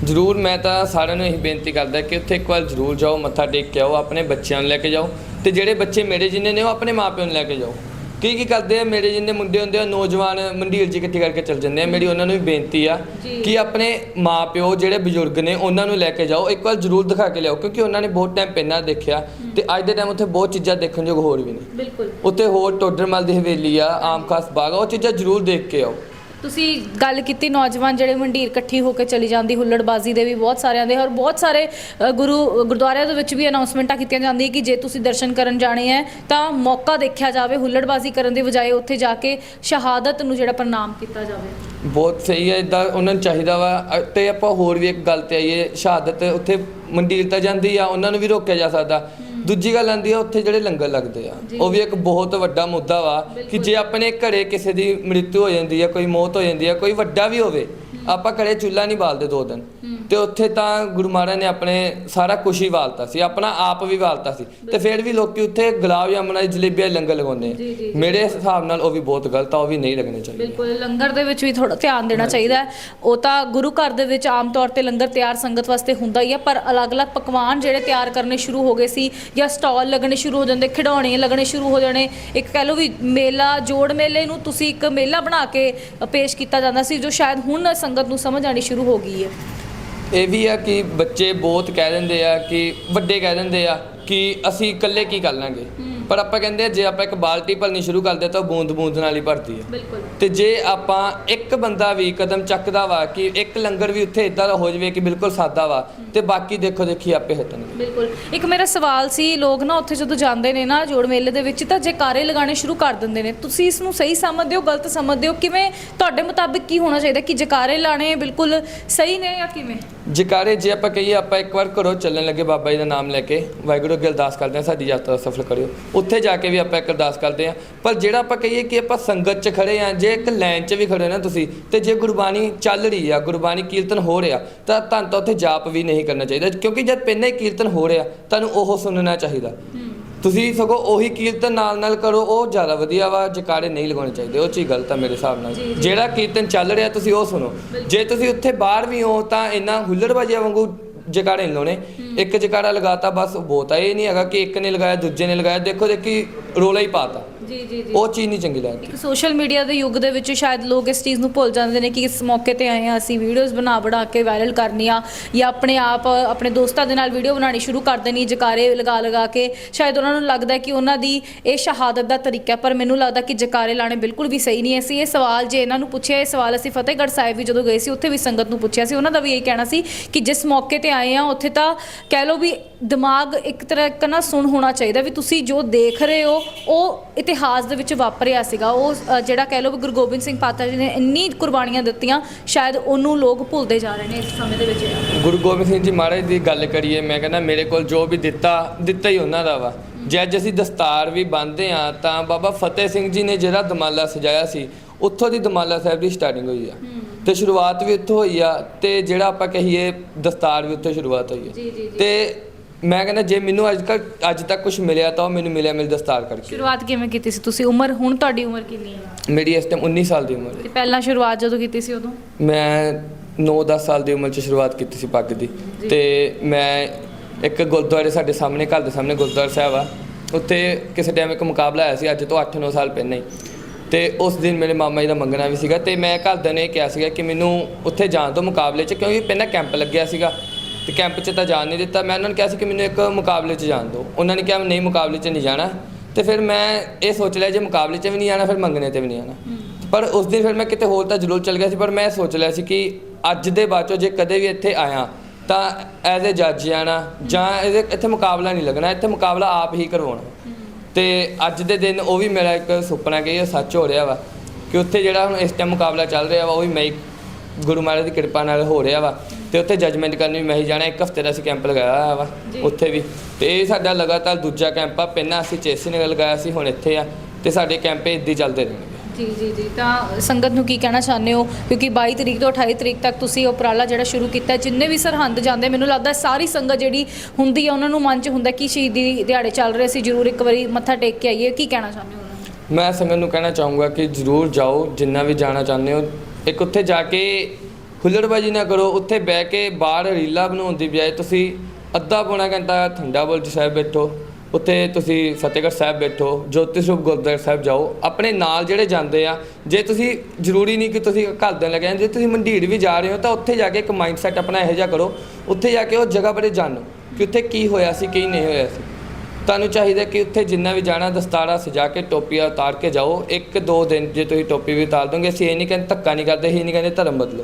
ਜ਼ਰੂਰ, ਮੈਂ ਤਾਂ ਸਾਰਿਆਂ ਨੂੰ ਇਹੀ ਬੇਨਤੀ ਕਰਦਾ ਕਿ ਉੱਥੇ ਇੱਕ ਵਾਰ ਜ਼ਰੂਰ ਜਾਓ, ਮੱਥਾ ਟੇਕ ਕੇ ਆਓ, ਆਪਣੇ ਬੱਚਿਆਂ ਨੂੰ ਲੈ ਕੇ ਜਾਓ, ਤੇ ਜਿਹੜੇ ਬੱਚੇ ਮੇਰੇ ਜਿੰਨੇ ਨੇ, ਉਹ ਆਪਣੇ ਮਾਪਿਆਂ ਨੂੰ ਲੈ ਕੇ ਜਾਓ। ਕੀ ਕੀ ਕਰਦੇ ਆ? ਮੇਰੇ ਜਿੰਨੇ ਮੁੰਡੇ ਹੁੰਦੇ ਆ ਨੌਜਵਾਨ ਮੰਡੀਰ ਜੀ ਇਕੱਠੇ ਕਰਕੇ ਚੱਲ ਜਾਂਦੇ ਆ। ਮੇਰੀ ਉਹਨਾਂ ਨੂੰ ਵੀ ਬੇਨਤੀ ਆ। ਕਿ ਆਪਣੇ ਮਾਪਿਓ ਜਿਹੜੇ ਬਜ਼ੁਰਗ ਨੇ ਉਹਨਾਂ ਨੂੰ ਲੈ ਕੇ ਜਾਓ। ਇੱਕ ਵਾਰ ਜ਼ਰੂਰ ਦਿਖਾ ਕੇ ਲਿਆਓ ਕਿਉਂਕਿ ਉਹਨਾਂ ਨੇ ਬਹੁਤ ਟਾਈਮ ਪਹਿਲਾਂ ਦੇਖਿਆ ਤੇ ਅੱਜ ਦੇ ਟਾਈਮ ਉੱਥੇ ਬਹੁਤ ਚੀਜ਼ਾਂ ਦੇਖਣ ਯੋਗ ਹੋਰ ਵੀ ਨੇ। ਬਿਲਕੁਲ। ਉੱਥੇ ਹੋਰ ਟੋਡਰਮਲ ਦੀ ਹਵੇਲੀ ਆ ਆਮ ਖਾਸ ਬਾਗ ਆ ਉਹ ਚੀਜ਼ਾਂ ਜ਼ਰੂਰ ਦੇਖ ਕੇ ਆਓ। ਤੁਸੀਂ ਗੱਲ ਕੀਤੀ ਨੌਜਵਾਨ ਜਿਹੜੇ ਮੰਡੀਰ ਇਕੱਠੀ ਹੋ ਕੇ ਚਲੀ ਜਾਂਦੀ ਹੁੱਲੜਬਾਜ਼ੀ ਦੇ ਵੀ ਬਹੁਤ ਸਾਰਿਆਂ ਦੇ ਔਰ ਬਹੁਤ ਸਾਰੇ ਅ, ਗੁਰੂ ਗੁਰਦੁਆਰਿਆਂ ਦੇ ਵਿੱਚ ਵੀ ਅਨਾਉਂਸਮੈਂਟਾਂ ਕੀਤੀਆਂ ਜਾਂਦੀਆਂ ਕਿ ਜੇ ਤੁਸੀਂ ਦਰਸ਼ਨ ਕਰਨ ਜਾਣੇ ਹੈ ਤਾਂ ਮੌਕਾ ਦੇਖਿਆ ਜਾਵੇ ਹੁੱਲੜਬਾਜ਼ੀ ਕਰਨ ਦੀ ਬਜਾਏ ਉੱਥੇ ਜਾ ਕੇ ਸ਼ਹਾਦਤ ਨੂੰ ਜਿਹੜਾ ਪ੍ਰਣਾਮ ਕੀਤਾ ਜਾਵੇ। ਬਹੁਤ ਸਹੀ ਹੈ ਇਦਾਂ ਉਹਨਾਂ ਨੂੰ ਚਾਹੀਦਾ ਵਾ ਤੇ ਆਪਾਂ ਹੋਰ ਵੀ ਇੱਕ ਗੱਲ ਤੇ ਆਈਏ ਸ਼ਹਾਦਤ ਉੱਥੇ ਮੰਡੀਰ ਤਾਂ ਜਾਂਦੀ ਆ ਉਹਨਾਂ ਨੂੰ ਵੀ ਰੋਕਿਆ ਜਾ ਸਕਦਾ। ਦੂਜੀ ਗੱਲ ਆਂਦੀ ਆ ਉੱਥੇ ਜਿਹੜੇ ਲੰਗਰ ਲੱਗਦੇ ਆ। ਉਹ ਵੀ ਇੱਕ ਬਹੁਤ ਵੱਡਾ ਮੁੱਦਾ ਵਾ ਕਿ। ਜੇ ਆਪਣੇ ਘਰੇ ਕਿਸੇ ਦੀ ਮ੍ਰਿਤੂ ਹੋ ਜਾਂਦੀ ਆ ਕੋਈ ਮੌਤ ਹੋ ਜਾਂਦੀ ਆ ਕੋਈ ਵੱਡਾ ਵੀ ਹੋਵੇ ਆਪਾਂ ਘਰੇ ਚੁੱਲ੍ਹਾ ਨਹੀਂ ਬਾਲਦੇ ਦੋ ਦਿਨ। ਤੇ ਉੱਥੇ ਤਾਂ ਗੁਰੂ ਮਹਾਰਾਜ ਨੇ ਆਪਣੇ ਸਾਰਾ ਕੁਝ ਹੀ ਵਾਲਤਾ ਸੀ ਆਪਣਾ ਆਪ ਵੀ ਵਾਲਤਾ ਸੀ। ਤੇ ਫਿਰ ਵੀ ਲੋਕੀ ਉੱਥੇ ਗੁਲਾਬ ਜਾਮਨਾਂ ਦੀ ਜਲੇਬੀਆਂ ਲੰਗਰ ਲਗਾਉਂਦੇ ਜੀ, ਜੀ, ਆ ਜੀ। ਮੇਰੇ ਹਿਸਾਬ ਨਾਲ ਉਹ ਵੀ ਬਹੁਤ ਗਲਤ ਆ ਉਹ ਵੀ ਨਹੀਂ ਲੱਗਣੇ ਚਾਹੀਦੇ। ਬਿਲਕੁਲ ਲੰਗਰ ਦੇ ਵਿੱਚ ਵੀ ਥੋੜਾ ਧਿਆਨ ਦੇਣਾ ਚਾਹੀਦਾ ਹੈ। ਉਹ ਤਾਂ ਗੁਰੂ ਘਰ ਦੇ ਵਿੱਚ ਆਮ ਤੌਰ ਤੇ ਲੰਗਰ ਤਿਆਰ ਸੰਗਤ ਵਾਸਤੇ ਹੁੰਦਾ ਹੀ ਆ ਪਰ ਅਲੱਗ-ਅਲੱਗ ਪਕਵਾਨ ਜਿਹੜੇ ਤਿਆਰ ਕਰਨੇ ਸ਼ੁਰੂ ਹੋ ਗਏ ਸੀ ਜਾਂ ਸਟਾਲ ਲੱਗਣੇ ਸ਼ੁਰੂ ਹੋ ਜਾਂਦੇ ਖਿਡੌਣੇ ਲੱਗਣੇ ਸ਼ੁਰੂ ਹੋ ਜਾਣੇ ਇੱਕ ਕਹਿ ਲਓ ਵੀ ਮੇਲਾ ਜੋੜ ਮੇਲੇ ਨੂੰ ਤੁਸੀਂ ਇੱਕ ਮੇਲਾ ਬਣਾ ਕੇ ਪੇਸ਼ ਕੀਤਾ ਜਾਂਦਾ ਸੀ ਜੋ ਸ਼ਾਇਦ ਹੁਣ ਸੰਗਤ ਨੂੰ ਸਮਝ ਆਣੀ ਸ਼ੁਰੂ ਹੋ ਗਈ ਹੈ। ਇਹ ਵੀ ਆ ਕਿ ਬੱਚੇ ਬਹੁਤ ਕਹਿ ਦਿੰਦੇ ਆ ਕਿ ਵੱਡੇ ਕਹਿ ਦਿੰਦੇ ਆ ਕਿ ਅਸੀਂ ਇਕੱਲੇ ਕੀ ਕਰ ਲਾਂਗੇ। ਪਰ ਆਪਾਂ ਕਹਿੰਦੇ ਆ ਜੇ ਆਪਾਂ ਇੱਕ ਬਾਲਟੀ ਭਰਨੀ ਸ਼ੁਰੂ ਕਰਦੇ ਤਾਂ ਬੂੰਦ ਬੂੰਦ ਨਾਲ ਹੀ ਭਰਦੀ ਆ। ਬਿਲਕੁਲ। ਤੇ ਜੇ ਆਪਾਂ ਇੱਕ ਬੰਦਾ ਵੀ ਕਦਮ ਚੱਕਦਾ ਵਾ ਕਿ ਇੱਕ ਲੰਗਰ ਵੀ ਉੱਥੇ ਇਦਾਂ ਦਾ ਹੋ ਜਾਵੇ ਕਿ ਬਿਲਕੁਲ ਸਾਦਾ ਵਾ ਤੇ ਬਾਕੀ ਦੇਖੋ ਦੇਖੀ ਆਪੇ ਹਟਣਗੇ ਬਿਲਕੁਲ। ਇੱਕ ਮੇਰਾ ਸਵਾਲ ਸੀ ਲੋਕ ਨਾ ਉੱਥੇ ਜਦੋਂ ਜਾਂਦੇ ਨੇ ਨਾ ਜੋੜ ਮੇਲੇ ਦੇ ਵਿੱਚ ਤਾਂ ਜੈਕਾਰੇ ਲਗਾਉਣੇ ਸ਼ੁਰੂ ਕਰ ਦਿੰਦੇ ਨੇ ਤੁਸੀਂ ਇਸ ਨੂੰ ਸਹੀ ਸਮਝਦੇ ਹੋ ਗਲਤ ਸਮਝਦੇ ਹੋ? ਕਿਵੇਂ? ਤੁਹਾਡੇ ਮੁਤਾਬਿਕ ਕੀ ਹੋਣਾ ਚਾਹੀਦਾ ਕਿ ਜੈਕਾਰੇ ਲਾਣੇ ਬਿਲਕੁਲ ਸਹੀ ਨੇ ਜਾਂ ਕਿਵੇਂ? ਜਕਾਰੇ, ਜੇ ਆਪਾਂ ਕਹੀਏ, ਆਪਾਂ ਇੱਕ ਵਾਰ ਘਰੋਂ ਚੱਲਣ ਲੱਗੇ ਬਾਬਾ ਜੀ ਦਾ ਨਾਮ ਲੈ ਕੇ, ਵਾਹਿਗੁਰੂ ਅੱਗੇ ਅਰਦਾਸ ਕਰਦੇ ਹਾਂ, ਸਾਡੀ ਯਾਤਰਾ ਸਫਲ ਕਰਿਓ। ਉੱਥੇ ਜਾ ਕੇ ਵੀ ਆਪਾਂ ਇੱਕ ਅਰਦਾਸ ਕਰਦੇ ਹਾਂ। ਪਰ ਜਿਹੜਾ ਆਪਾਂ ਕਹੀਏ ਕਿ ਆਪਾਂ ਸੰਗਤ 'ਚ ਖੜੇ ਆ ਜੇ ਇੱਕ ਲਾਈਨ 'ਚ ਵੀ ਖੜੇ ਹੋ ਨਾ ਤੁਸੀਂ, ਤੇ ਜੇ ਗੁਰਬਾਣੀ ਚੱਲ ਰਹੀ ਆ, ਗੁਰਬਾਣੀ ਕੀਰਤਨ ਹੋ ਰਿਹਾ, ਤਾਂ ਤੁਹਾਨੂੰ ਤਾਂ ਉੱਥੇ ਜਾਪ ਵੀ ਨਹੀਂ ਕਰਨਾ ਚਾਹੀਦਾ। ਕਿਉਂਕਿ ਜਦ ਪਹਿਲਾਂ ਹੀ ਕੀਰਤਨ ਹੋ ਰਿਹਾ, ਤੁਹਾਨੂੰ ਉਹ ਸੁਣਨਾ ਚਾਹੀਦਾ। ਤੁਸੀਂ ਸਗੋਂ ਉਹੀ ਕੀਰਤਨ ਨਾਲ ਨਾਲ ਕਰੋ ਉਹ ਜ਼ਿਆਦਾ ਵਧੀਆ ਵਾ ਜਕਾਰੇ ਨਹੀਂ ਲਗਾਉਣੇ ਚਾਹੀਦੇ ਉਹ ਚੀਜ਼ ਗਲਤ ਆ ਮੇਰੇ ਹਿਸਾਬ ਨਾਲ। ਜਿਹੜਾ ਕੀਰਤਨ ਚੱਲ ਰਿਹਾ ਤੁਸੀਂ ਉਹ ਸੁਣੋ। ਜੇ ਤੁਸੀਂ ਉੱਥੇ ਬਾਹਰ ਵੀ ਹੋ ਤਾਂ ਇੰਨਾ ਹੁੱਲੜਬਾਜ਼ੀਆਂ ਵਾਂਗੂ ਜਕਾਰੇ ਨਹੀਂ ਲਾਉਣੇ। ਇੱਕ ਜਕਾਰਾ ਲਗਾਤਾ ਬਸ ਬਹੁਤ ਆ ਇਹ ਨਹੀਂ ਹੈਗਾ ਕਿ ਇੱਕ ਨੇ ਲਗਾਇਆ ਦੂਜੇ ਨੇ ਲਗਾਇਆ। ਦੇਖੋ ਦੇਖੀ ਰੋਲਾ ਹੀ ਪਾਤਾ। ਜੀ ਜੀ ਉਹ ਚੀਜ਼ ਨਹੀਂ ਚੰਗੀ ਲੱਗਦੀ। ਇੱਕ ਸੋਸ਼ਲ ਮੀਡੀਆ ਦੇ ਯੁੱਗ ਦੇ ਵਿੱਚ ਸ਼ਾਇਦ ਲੋਕ ਇਸ ਚੀਜ਼ ਨੂੰ ਭੁੱਲ ਜਾਂਦੇ ਨੇ ਕਿ ਇਸ ਮੌਕੇ ਤੇ ਆਏ ਆ ਅਸੀਂ ਵੀਡੀਓਜ਼ ਬਣਾ ਬਣਾ ਕੇ ਵਾਇਰਲ ਕਰਨੀਆਂ ਜਾਂ ਆਪਣੇ ਆਪ ਆਪਣੇ ਦੋਸਤਾਂ ਦੇ ਨਾਲ ਵੀਡੀਓ ਬਣਾਉਣੀ ਸ਼ੁਰੂ ਕਰ ਦੇਣੀ ਜਕਾਰੇ ਲਗਾ ਲਗਾ ਕੇ। ਸ਼ਾਇਦ ਉਹਨਾਂ ਨੂੰ ਲੱਗਦਾ ਕਿ ਉਹਨਾਂ ਦੀ ਇਹ ਸ਼ਹਾਦਤ ਦਾ ਤਰੀਕਾ ਪਰ ਮੈਨੂੰ ਲੱਗਦਾ ਕਿ ਜਕਾਰੇ ਲਾਣੇ ਬਿਲਕੁਲ ਵੀ ਸਹੀ ਨਹੀਂ ਅਸੀਂ ਇਹ ਸਵਾਲ ਜੇ ਇਹਨਾਂ ਨੂੰ ਪੁੱਛਿਆ ਇਹ ਸਵਾਲ ਅਸੀਂ ਫਤਿਹਗੜ੍ਹ ਸਾਹਿਬ ਵੀ ਜਦੋਂ ਗਏ ਸੀ ਉੱਥੇ ਵੀ ਸੰਗਤ ਨੂੰ ਪੁੱਛਿਆ ਸੀ। ਉਹਨਾਂ ਦਾ ਵੀ ਇਹ ਕਹਿਣਾ ਸੀ ਕਿ ਜਿਸ ਮੌਕੇ ਤੇ ਆਏ ਆ ਉੱਥੇ ਤਾਂ ਕਹਿ ਲਓ ਵੀ ਦਿਮਾਗ ਇੱਕ ਤਰ੍ਹਾਂ ਇੱਕ ਨਾ ਸੁਣ ਹੋਣਾ ਚਾਹੀਦਾ ਵੀ ਤੁਸੀਂ ਜੋ ਦੇਖ ਰਹੇ ਹੋ ਉਹ ਇਤਿਹਾਸ ਦੇ ਵਿੱਚ ਵਾਪਰਿਆ ਸੀਗਾ। ਉਹ ਅ, ਜਿਹੜਾ ਕਹਿ ਲਓ ਵੀ ਗੁਰੂ ਗੋਬਿੰਦ ਸਿੰਘ ਪਾਤਸ਼ਾਹ ਜੀ ਨੇ ਇੰਨੀ ਕੁਰਬਾਨੀਆਂ ਦਿੱਤੀਆਂ ਸ਼ਾਇਦ ਉਹਨੂੰ ਲੋਕ ਭੁੱਲਦੇ ਜਾ ਰਹੇ ਨੇ ਇਸ ਸਮੇਂ ਦੇ ਵਿੱਚ। ਗੁਰੂ ਗੋਬਿੰਦ ਸਿੰਘ ਜੀ ਮਹਾਰਾਜ ਦੀ ਗੱਲ ਕਰੀਏ ਮੈਂ ਕਹਿੰਦਾ ਮੇਰੇ ਕੋਲ ਜੋ ਵੀ ਦਿੱਤਾ ਦਿੱਤਾ ਹੀ ਉਹਨਾਂ ਦਾ ਵਾ। ਜੇ ਅੱਜ ਅਸੀਂ ਦਸਤਾਰ ਵੀ ਬੰਨ੍ਹਦੇ ਆ ਤਾਂ ਬਾਬਾ ਫਤਿਹ ਸਿੰਘ ਜੀ ਨੇ ਜਿਹੜਾ ਦਮਾਲਾ ਸਜਾਇਆ ਸੀ ਉੱਥੋਂ ਦੀ ਦਮਾਲਾ ਸਾਹਿਬ ਦੀ ਸਟਾਰਟਿੰਗ ਹੋਈ ਆ। ਤੇ ਸ਼ੁਰੂਆਤ ਵੀ ਉੱਥੋਂ ਹੋਈ ਆ ਤੇ ਜਿਹੜਾ ਆਪਾਂ ਕਹੀਏ ਦਸਤਾਰ ਵੀ ਉੱਥੋਂ ਸ਼ੁਰੂਆਤ ਹੋਈ ਜੀ, ਜੀ, ਜੀ। ਆ ਤੇ ਮੈਂ ਕਹਿੰਦਾ ਜੇ ਮੈਨੂੰ ਅੱਜ ਤੱਕ ਅੱਜ ਤੱਕ ਕੁਝ ਮਿਲਿਆ ਤਾਂ ਉਹ ਮੈਨੂੰ ਮਿਲਿਆ ਮੇਰੀ ਦਸਤਾਰ ਕਰਕੇ। ਸ਼ੁਰੂਆਤ ਕਿਵੇਂ ਕੀਤੀ ਸੀ ਤੁਸੀਂ? ਉਮਰ ਹੁਣ ਤੁਹਾਡੀ ਉਮਰ ਕਿੰਨੀ ਹੈ ਮੇਰੀ ਇਸ ਟਾਈਮ 19 ਸਾਲ ਦੀ ਉਮਰ ਹੈ। ਤੇ ਪਹਿਲਾਂ ਸ਼ੁਰੂਆਤ ਜਦੋਂ ਕੀਤੀ ਸੀ ਉਦੋਂ? ਮੈਂ 9-10 ਸਾਲ ਦੀ ਉਮਰ 'ਚ ਸ਼ੁਰੂਆਤ ਕੀਤੀ ਸੀ ਪੱਗ ਦੀ। ਤੇ ਮੈਂ ਇੱਕ ਗੁਰਦੁਆਰੇ ਸਾਡੇ ਸਾਹਮਣੇ ਘਰ ਦੇ ਸਾਹਮਣੇ ਗੁਰਦੁਆਰਾ ਸਾਹਿਬ ਆ। ਉੱਥੇ ਕਿਸੇ ਟਾਈਮ ਇੱਕ ਮੁਕਾਬਲਾ ਆਇਆ ਸੀ ਅੱਜ ਤੋਂ 8-9 ਸਾਲ ਪਹਿਲਾਂ ਹੀ। ਤੇ ਉਸ ਦਿਨ ਮੇਰੇ ਮਾਮਾ ਜੀ ਦਾ ਮੰਗਣਾ ਵੀ ਸੀਗਾ ਤੇ ਮੈਂ ਘਰਦਿਆਂ ਨੇ ਇਹ ਕਿਹਾ ਸੀਗਾ ਕਿ ਮੈਨੂੰ ਉੱਥੇ ਜਾਣ ਤੋਂ ਮੁਕਾਬਲੇ 'ਚ ਕਿਉਂਕਿ ਪਹਿਲਾਂ ਕੈਂਪ ਲੱਗਿਆ ਸੀਗਾ ਤੇ ਕੈਂਪ 'ਚ ਤਾਂ ਜਾਣ ਨਹੀਂ ਦਿੱਤਾ। ਮੈਂ ਉਹਨਾਂ ਨੂੰ ਕਿਹਾ ਸੀ ਕਿ ਮੈਨੂੰ ਇੱਕ ਮੁਕਾਬਲੇ 'ਚ ਜਾਣ ਦਿਓ। ਉਹਨਾਂ ਨੇ ਕਿਹਾ ਨਹੀਂ ਮੁਕਾਬਲੇ 'ਚ ਨਹੀਂ ਜਾਣਾ। ਤੇ ਫਿਰ ਮੈਂ ਇਹ ਸੋਚ ਲਿਆ ਜੇ ਮੁਕਾਬਲੇ 'ਚ ਵੀ ਨਹੀਂ ਜਾਣਾ ਫਿਰ ਮੰਗਣੇ ਤੇ ਵੀ ਨਹੀਂ ਆਣਾ। ਪਰ ਉਸ ਦਿਨ ਫਿਰ ਮੈਂ ਕਿਤੇ ਹੋਰ ਤਾਂ ਜ਼ਰੂਰ ਚਲ ਗਿਆ ਸੀ ਪਰ ਮੈਂ ਸੋਚ ਲਿਆ ਸੀ ਕਿ ਅੱਜ ਦੇ ਬਾਅਦ ਜੇ ਕਦੇ ਵੀ ਇੱਥੇ ਆਇਆ ਤਾਂ ਐਜ਼ ਅ ਜੱਜ ਆਣਾ ਜਾਂ ਇਹਦੇ ਇੱਥੇ ਮੁਕਾਬਲਾ ਨਹੀਂ ਲੱਗਣਾ ਇੱਥੇ ਮੁਕਾਬਲਾ ਆਪ ਹੀ ਕਰਵਾਉਣਾ। ਤੇ ਅੱਜ ਦੇ ਦਿਨ ਉਹ ਵੀ ਮੇਰਾ ਇੱਕ ਸੁਪਨਾ ਕਿ ਇਹ ਸੱਚ ਹੋ ਰਿਹਾ ਵਾ ਕਿ ਉੱਥੇ ਜਿਹੜਾ ਹੁਣ ਇਸ ਟਾਈਮ ਮੁਕਾਬਲਾ ਚੱਲ ਰਿਹਾ ਵਾ ਉਹ ਵੀ ਮੈਂ ਹੀ ਗੁਰੂ ਮਹਾਰਾਜ ਦੀ ਕਿਰਪਾ ਨਾਲ ਹੋ ਰਿਹਾ ਵਾ। ਤੇ ਉੱਥੇ ਜੱਜਮੈਂਟ ਕਰਨੀ ਵੀ ਮੈਂ ਹੀ ਜਾਣਾ ਇੱਕ ਹਫ਼ਤੇ ਦਾ ਅਸੀਂ ਕੈਂਪ ਲਗਾਇਆ ਹੋਇਆ ਵਾ। ਉੱਥੇ ਵੀ। ਤੇ ਇਹ ਸਾਡਾ ਲਗਾਤਾਰ ਦੂਜਾ ਕੈਂਪ ਆ ਪਹਿਲਾਂ ਅਸੀਂ ਚੇਸੀ ਨਗਰ ਲਗਾਇਆ ਸੀ ਹੁਣ ਇੱਥੇ ਆ। ਤੇ ਸਾਡੇ ਕੈਂਪ ਇੱਦਾਂ ਹੀ ਚੱਲਦੇ ਰਹਿਣਗੇ ਜੀ ਜੀ ਜੀ। ਤਾਂ ਸੰਗਤ ਨੂੰ ਕੀ ਕਹਿਣਾ ਚਾਹੁੰਦੇ ਹੋ? ਕਿਉਂਕਿ 22 ਤਰੀਕ ਤੋਂ 28 ਤਰੀਕ ਤੱਕ ਤੁਸੀਂ ਉਪਰਾਲਾ ਜਿਹੜਾ ਸ਼ੁਰੂ ਕੀਤਾ ਜਿੰਨੇ ਵੀ ਸਰਹੰਦ ਜਾਂਦੇ, ਮੈਨੂੰ ਲੱਗਦਾ ਸਾਰੀ ਸੰਗਤ ਜਿਹੜੀ ਹੁੰਦੀ ਆ ਉਹਨਾਂ ਨੂੰ ਮਨ 'ਚ ਹੁੰਦਾ ਕਿ ਸ਼ਹੀਦੀ ਦਿਹਾੜੇ ਚੱਲ ਰਹੇ ਸੀ, ਜ਼ਰੂਰ ਇੱਕ ਵਾਰੀ ਮੱਥਾ ਟੇਕ ਕੇ ਆਈਏ। ਕੀ ਕਹਿਣਾ ਚਾਹੁੰਦੇ ਹੋ ਮੈਂ ਸੰਗਤ ਨੂੰ ਕਹਿਣਾ ਚਾਹੂੰਗਾ ਕਿ ਜਰੂਰ ਜਾਓ, ਜਿੰਨਾ ਵੀ ਜਾਣਾ ਚਾਹੁੰਦੇ ਹੋ। ਇੱਕ ਉੱਥੇ ਜਾ ਕੇ ਹੁੱਲੜਬਾਜੀ ਨਾ ਕਰੋ, ਉੱਥੇ ਬਹਿ ਕੇ ਬਾਹਰ ਰੀਲਾ ਬਣਾਉਣ ਦੀ ਬਜਾਏ ਤੁਸੀਂ ਅੱਧਾ ਪੌਣਾ ਘੰਟਾ ਠੰਡਾ ਬੁਰਜ ਸਾਹਿਬ ਬੈਠੋ। ਉੱਥੇ ਤੁਸੀਂ ਫਤਿਹਗੜ੍ਹ ਸਾਹਿਬ ਬੈਠੋ, ਜੋਤੀ ਸਰੂਪ ਗੁਰਦੁਆਰਾ ਸਾਹਿਬ ਜਾਓ, ਆਪਣੇ ਨਾਲ ਜਿਹੜੇ ਜਾਂਦੇ ਆ, ਜੇ ਤੁਸੀਂ ਜ਼ਰੂਰੀ ਨਹੀਂ ਕਿ ਤੁਸੀਂ ਘਰ ਲੈ ਕੇ ਜੇ ਤੁਸੀਂ ਮੰਡੀਰ ਵੀ ਜਾ ਰਹੇ ਹੋ, ਤਾਂ ਉੱਥੇ ਜਾ ਕੇ ਇੱਕ ਮਾਈਂਡਸੈਟ ਆਪਣਾ ਇਹੋ ਜਿਹਾ ਕਰੋ, ਉੱਥੇ ਜਾ ਕੇ ਉਹ ਜਗ੍ਹਾ ਬਾਰੇ ਜਾਣੋ ਕਿ ਉੱਥੇ ਕੀ ਹੋਇਆ ਸੀ, ਕੀ ਨਹੀਂ ਹੋਇਆ ਸੀ। ਤੁਹਾਨੂੰ ਚਾਹੀਦਾ ਕਿ ਉੱਥੇ ਜਿੰਨਾ ਵੀ ਜਾਣਾ, ਦਸਤਾਰਾ ਸਜਾ ਕੇ, ਟੋਪੀਆਂ ਉਤਾਰ ਕੇ ਜਾਓ, ਇੱਕ ਦੋ ਦਿਨ ਜੇ ਤੁਸੀਂ ਟੋਪੀ ਵੀ ਉਤਾਰ ਦੋਗੇ, ਅਸੀਂ ਇਹ ਨਹੀਂ ਕਹਿੰਦੇ ਧੱਕਾ ਨਹੀਂ ਕਰਦੇ ਇਹ ਨਹੀਂ ਕਹਿੰਦੇ ਧਰਮ ਬਦਲੋ।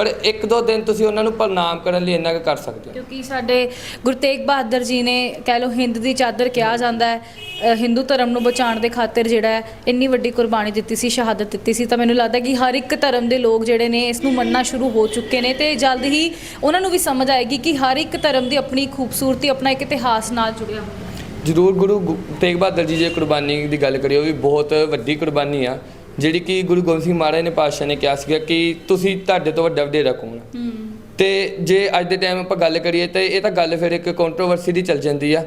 ਪਰ ਇੱਕ ਦੋ ਦਿਨ ਤੁਸੀਂ ਉਹਨਾਂ ਨੂੰ ਪ੍ਰਣਾਮ ਕਰਨ ਲਈ ਇੰਨਾ ਕੁ ਕਰ ਸਕਦੇ ਹੋ। ਕਿਉਂਕਿ ਸਾਡੇ ਗੁਰੂ ਤੇਗ ਬਹਾਦਰ ਜੀ ਨੇ ਕਹਿ ਲਓ ਹਿੰਦ ਦੀ ਚਾਦਰ ਕਿਹਾ ਜਾਂਦਾ ਹੈ ਅ, ਹਿੰਦੂ ਧਰਮ ਨੂੰ ਬਚਾਉਣ ਦੇ ਖਾਤਰ ਜਿਹੜਾ ਹੈ ਇੰਨੀ ਵੱਡੀ ਕੁਰਬਾਨੀ ਦਿੱਤੀ ਸੀ ਸ਼ਹਾਦਤ ਦਿੱਤੀ ਸੀ। ਤਾਂ ਮੈਨੂੰ ਲੱਗਦਾ ਕਿ ਹਰ ਇੱਕ ਧਰਮ ਦੇ ਲੋਕ ਜਿਹੜੇ ਨੇ ਇਸ ਨੂੰ ਮੰਨਣਾ ਸ਼ੁਰੂ ਹੋ ਚੁੱਕੇ ਨੇ ਤੇ ਜਲਦ ਹੀ ਉਹਨਾਂ ਨੂੰ ਵੀ ਸਮਝ ਆਏਗੀ ਕਿ ਹਰ ਇੱਕ ਧਰਮ ਦੀ ਆਪਣੀ ਖੂਬਸੂਰਤੀ ਆਪਣਾ ਇੱਕ ਇਤਿਹਾਸ ਨਾਲ ਜੁੜਿਆ ਹੁੰਦਾ ਹੈ। ਜ਼ਰੂਰ ਗੁਰੂ ਗੁ- ਤੇਗ ਬਹਾਦਰ ਜੀ ਜੇ ਕੁਰਬਾਨੀ ਦੀ ਗੱਲ ਕਰੀਏ ਉਹ ਵੀ ਬਹੁਤ ਵੱਡੀ ਕੁਰਬਾਨੀ ਆ। ਜਿਹੜੀ ਕਿ ਗੁਰੂ ਗੋਬਿੰਦ ਸਿੰਘ ਮਹਾਰਾਜ ਨੇ ਪਾਤਸ਼ਾਹ ਨੇ ਕਿਹਾ ਸੀਗਾ ਕਿ ਤੁਸੀਂ ਤੁਹਾਡੇ ਤੋਂ ਵੱਡਾ ਵਡੇਰਾ ਕੌਣ? ਹੂੰ। ਤੇ ਜੇ ਅੱਜ ਦੇ ਟਾਈਮ ਆਪਾਂ ਗੱਲ ਕਰੀਏ ਤੇ ਇਹ ਤਾਂ ਗੱਲ ਫਿਰ ਇੱਕ ਕੰਟਰੋਵਰਸੀ ਦੀ ਚੱਲ ਜਾਂਦੀ ਆ।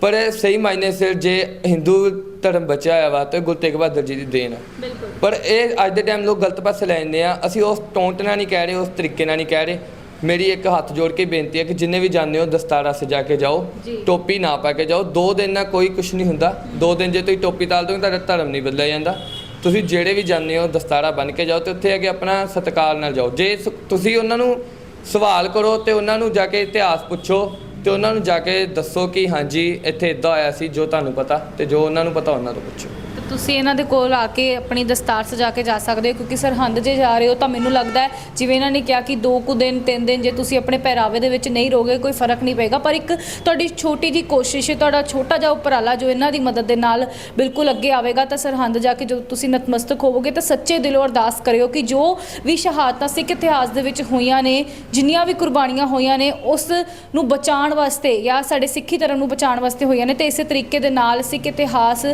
ਪਰ ਸਹੀ ਮਾਇਨੇ ਸਿਰ ਜੇ ਹਿੰਦੂ ਧਰਮ ਬਚਿਆ ਹੋਇਆ ਵਾ ਤੇ ਗੁਰੂ ਤੇਗ ਬਹਾਦਰ ਜੀ ਦੀ ਦੇਣ ਆ। ਪਰ ਇਹ ਅੱਜ ਦੇ ਟਾਈਮ ਲੋਕ ਗਲਤ ਪਾਸੇ ਲੈ ਜਾਂਦੇ ਆ। ਅਸੀਂ ਉਸ ਟੋਂਟ ਨਾਲ ਨਹੀਂ ਕਹਿ ਰਹੇ ਉਸ ਤਰੀਕੇ ਨਾਲ ਨਹੀਂ ਕਹਿ ਰਹੇ। ਮੇਰੀ ਇੱਕ ਹੱਥ ਜੋੜ ਕੇ ਬੇਨਤੀ ਹੈ ਕਿ ਜਿੰਨੇ ਵੀ ਜਾਂਦੇ ਹੋ ਦਸਤਾਰਾ ਸਜਾ ਕੇ ਜਾਓ। ਟੋਪੀ ਨਾ ਪਾ ਕੇ ਜਾਓ। ਦੋ ਦਿਨ ਨਾਲ ਕੋਈ ਕੁਝ ਨਹੀਂ ਹੁੰਦਾ। ਦੋ ਦਿਨ ਜੇ ਤੁਸੀਂ ਟੋਪੀ ਤਾਲ ਦੋਗੇ ਤੁਹਾਡਾ ਧਰਮ ਨਹੀਂ ਬਦਲਿਆ ਜਾਂਦਾ। ਤੁਸੀਂ ਜਿਹੜੇ ਵੀ ਜਾਂਦੇ ਹੋ ਦਸਤਾਰਾ ਬਨ ਕੇ ਜਾਓ ਤੇ ਉੱਥੇ ਆ ਕੇ ਆਪਣਾ ਸਤਿਕਾਰ ਨਾਲ ਜਾਓ। ਜੇ ਸ- ਤੁਸੀਂ ਉਹਨਾਂ ਨੂੰ ਸਵਾਲ ਕਰੋ ਤੇ ਉਹਨਾਂ ਨੂੰ ਜਾ ਕੇ ਇਤਿਹਾਸ ਪੁੱਛੋ ਤੇ ਉਹਨਾਂ ਨੂੰ ਜਾ ਕੇ ਦੱਸੋ ਕਿ ਹਾਂਜੀ, ਇੱਥੇ ਇਦਾਂ ਹੋਇਆ ਸੀ ਜੋ ਤੁਹਾਨੂੰ ਪਤਾ ਤੇ ਜੋ ਉਹਨਾਂ ਨੂੰ ਪਤਾ ਉਹਨਾਂ ਤੋਂ ਪੁੱਛੋ। ਤੁਸੀਂ ਇਹਨਾਂ ਦੇ ਕੋਲ ਆ ਕੇ ਆਪਣੀ ਦਸਤਾਰ ਸਜਾ ਕੇ ਜਾ ਸਕਦੇ ਹੋ, ਕਿਉਂਕਿ ਸਰਹੰਦ ਜੇ ਜਾ ਰਹੇ ਹੋ ਤਾਂ ਮੈਨੂੰ ਲੱਗਦਾ ਹੈ ਜਿਵੇਂ ਇਹਨਾਂ ਨੇ ਕਿਹਾ ਕਿ ਦੋ ਕੁ ਦਿਨ, ਤਿੰਨ ਦਿਨ ਜੇ ਤੁਸੀਂ ਆਪਣੇ ਪਹਿਰਾਵੇ ਦੇ ਵਿੱਚ ਨਹੀਂ ਰਹੋਗੇ, ਕੋਈ ਫ਼ਰਕ ਨਹੀਂ ਪਏਗਾ। ਪਰ ਇੱਕ ਤੁਹਾਡੀ ਛੋਟੀ ਜੀ ਕੋਸ਼ਿਸ਼ ਤੁਹਾਡਾ ਛੋਟਾ ਜਿਹਾ ਉਪਰਾਲਾ ਜੋ ਇਹਨਾਂ ਦੀ ਮਦਦ ਦੇ ਨਾਲ ਬਿਲਕੁਲ ਅੱਗੇ ਆਵੇਗਾ, ਤਾਂ ਸਰਹੰਦ ਜਾ ਕੇ ਜਦੋਂ ਤੁਸੀਂ ਨਤਮਸਤਕ ਹੋਵੋਗੇ, ਤਾਂ ਸੱਚੇ ਦਿਲੋਂ ਅਰਦਾਸ ਕਰਿਓ ਕਿ ਜੋ ਵੀ ਸ਼ਹਾਦਤਾਂ ਸਿੱਖ ਇਤਿਹਾਸ ਦੇ ਵਿੱਚ ਹੋਈਆਂ ਨੇ, ਜਿੰਨੀਆਂ ਵੀ ਕੁਰਬਾਨੀਆਂ ਹੋਈਆਂ ਨੇ, ਉਸ ਨੂੰ ਬਚਾਉਣ ਵਾਸਤੇ ਜਾਂ ਸਾਡੇ ਸਿੱਖੀ ਧਰਮ ਨੂੰ ਬਚਾਉਣ ਵਾਸਤੇ ਹੋਈਆਂ ਨੇ, ਤੇ ਇਸੇ ਤਰੀਕੇ ਦੇ ਨਾਲ ਸਿੱਖ ਇਤਿਹਾਸ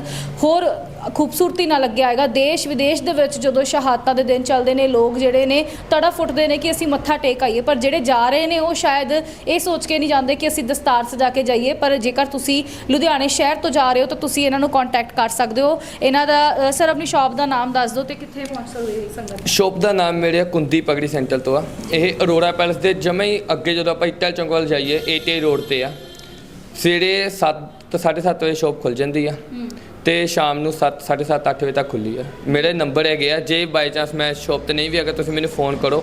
ਹੋਰ ਖੂਬਸੂਰਤੀ ਨਾਲ ਲੱਗਿਆ ਆਏਗਾ। ਦੇਸ਼ ਵਿਦੇਸ਼ ਦੇ ਵਿੱਚ ਜਦੋਂ ਸ਼ਹਾਦਤਾਂ ਦੇ ਦਿਨ ਚੱਲਦੇ ਨੇ ਲੋਕ ਜਿਹੜੇ ਨੇ ਤੜਾ ਫੁੱਟਦੇ ਨੇ ਕਿ ਅਸੀਂ ਮੱਥਾ ਟੇਕ ਆਈਏ। ਪਰ ਜਿਹੜੇ ਜਾ ਰਹੇ ਨੇ ਉਹ ਸ਼ਾਇਦ ਇਹ ਸੋਚ ਕੇ ਨਹੀਂ ਜਾਂਦੇ ਕਿ ਅਸੀਂ ਦਸਤਾਰ ਸਜਾ ਕੇ ਜਾਈਏ। ਪਰ ਜੇਕਰ ਤੁਸੀਂ ਲੁਧਿਆਣੇ ਸ਼ਹਿਰ ਤੋਂ ਜਾ ਰਹੇ ਹੋ ਤਾਂ ਤੁਸੀਂ ਇਹਨਾਂ ਨੂੰ ਕੰਟੈਕਟ ਕਰ ਸਕਦੇ ਹੋ। ਇਹਨਾਂ ਦਾ ਸਰ ਆਪਣੀ ਸ਼ਾਪ ਦਾ ਨਾਮ ਦੱਸ ਦਿਓ ਤੇ ਕਿੱਥੇ ਪਹੁੰਚ ਸਕਦੇ ਹੋ ਸੰਗਤ? ਸ਼ੋਪ ਦਾ ਨਾਮ ਮੇਰੇ ਕੁੰਦੀ ਪਗੜੀ ਸੈਂਟਰ ਤੋਂ ਆ। ਇਹ ਅਰੋੜਾ ਪੈਲਸ ਦੇ ਜਮੇ ਹੀ ਅੱਗੇ ਜਦੋਂ ਆਪਾਂ ਇਟਲ ਚੌਂਕ ਵੱਲ ਜਾਈਏ ਏਟੀ ਰੋਡ ਤੇ ਆ। ਸਵੇਰੇ 7 7:30 ਵਜੇ ਸ਼ੋਪ ਖੁੱਲ ਜਾਂਦੀ ਆ। ਤੇ ਸ਼ਾਮ ਨੂੰ 7 7:30 8 ਵਜੇ ਤੱਕ ਖੁੱਲੀ ਆ। ਮੇਰੇ ਨੰਬਰ ਹੈਗੇ ਆ ਜੇ ਬਾਈ ਚਾਂਸ ਮੈਂ ਸ਼ੋਪ ਤੇ ਨਹੀਂ ਵੀ ਅਗਰ ਤੁਸੀਂ ਮੈਨੂੰ ਫੋਨ ਕਰੋ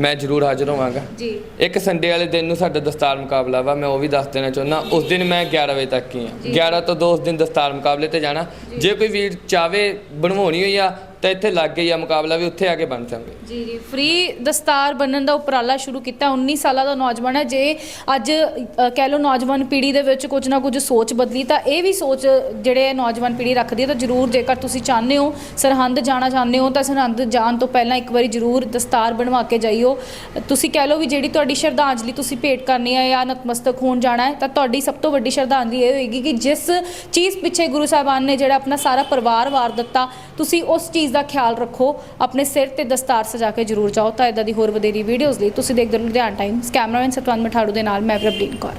ਮੈਂ ਜ਼ਰੂਰ ਹਾਜ਼ਰ ਹੋਵਾਂਗਾ। ਜੀ। ਇੱਕ ਸੰਡੇ ਵਾਲੇ ਦਿਨ ਨੂੰ ਸਾਡਾ ਦਸਤਾਰ ਮੁਕਾਬਲਾ ਵਾ ਮੈਂ ਉਹ ਵੀ ਦੱਸ ਦੇਣਾ ਚਾਹੁੰਦਾ। ਉਸ ਦਿਨ ਮੈਂ 11 ਵਜੇ ਤੱਕ ਹੀ। ਆ। 11 ਤੋਂ 2 ਉਸ ਦਿਨ ਦਸਤਾਰ ਮੁਕਾਬਲੇ ਤੇ ਜਾਣਾ। ਜੇ। ਕੋਈ ਵੀਰ ਚਾਵੇ ਬਣਵਾਉਣੀ ਹੋਈ ਆ ਤਾਂ ਇੱਥੇ ਲੱਗ ਗਈ ਆ ਮੁਕਾਬਲਾ ਵੀ ਉੱਥੇ ਆ ਕੇ ਬਣ ਜਾਵਾਂਗੇ ਜੀ ਜੀ। ਫ੍ਰੀ ਦਸਤਾਰ ਬਣਨ ਦਾ ਉਪਰਾਲਾ ਸ਼ੁਰੂ ਕੀਤਾ 19 ਸਾਲਾਂ ਦਾ ਨੌਜਵਾਨ ਹੈ। ਜੇ ਅੱਜ ਅ, ਕਹਿ ਲਓ ਨੌਜਵਾਨ ਪੀੜ੍ਹੀ ਦੇ ਵਿੱਚ ਕੁਝ ਨਾ ਕੁਝ ਸੋਚ ਬਦਲੀ ਤਾਂ ਇਹ ਵੀ ਸੋਚ ਜਿਹੜੇ ਨੌਜਵਾਨ ਪੀੜ੍ਹੀ ਰੱਖਦੀ ਹੈ ਤਾਂ ਜਰੂਰ ਜੇਕਰ ਤੁਸੀਂ ਚਾਹੁੰਦੇ ਹੋ ਸਰਹੰਦ ਜਾਣਾ ਚਾਹੁੰਦੇ ਹੋ ਤਾਂ ਸਰਹੰਦ ਜਾਣ ਤੋਂ ਪਹਿਲਾਂ ਇੱਕ ਵਾਰੀ ਜਰੂਰ ਦਸਤਾਰ ਬਣਵਾ ਕੇ ਜਾਈਓ। ਤੁਸੀਂ ਕਹਿ ਲਓ ਵੀ ਜਿਹੜੀ ਤੁਹਾਡੀ ਸ਼ਰਧਾਂਜਲੀ ਤੁਸੀਂ ਭੇਟ ਕਰਨੀ ਹੈ ਜਾਂ ਨਤਮਸਤਕ ਹੋਣ ਜਾਣਾ ਹੈ ਤਾਂ ਤੁਹਾਡੀ ਸਭ ਤੋਂ ਵੱਡੀ ਸ਼ਰਧਾਂਜਲੀ ਇਹ ਹੋਏਗੀ ਕਿ ਜਿਸ ਚੀਜ਼ ਪਿੱਛੇ ਗੁਰੂ ਸਾਹਿਬਾਨ ਨੇ ਜਿਹੜਾ ਆਪਣਾ ਸਾਰਾ ਪਰਿਵਾਰ ਵਾਰ ਦਿੱਤਾ ਤੁਸੀਂ ਉਸ ਚੀਜ਼ ਦਾ ਖਿਆਲ ਰੱਖੋ, ਆਪਣੇ ਸਿਰ ਤੇ ਦਸਤਾਰ ਸਜਾ ਕੇ ਜਰੂਰ ਜਾਓ। ਤਾਂ ਇਦਾਂ ਦੀ ਹੋਰ ਵਧੇਰੀ ਵੀਡੀਓਜ਼ ਲਈ ਤੁਸੀਂ ਦੇਖਦੇ ਰਹੋ ਲੁਧਿਆਣਾ ਟਾਈਮਸ ਕੈਮਰਾਮੈਨ ਸਤਵੰਤ ਮਠਾੜੂ ਦੇ ਨਾਲ, ਮੈਂ ਪ੍ਰਬਲੀਨ ਕੌਰ।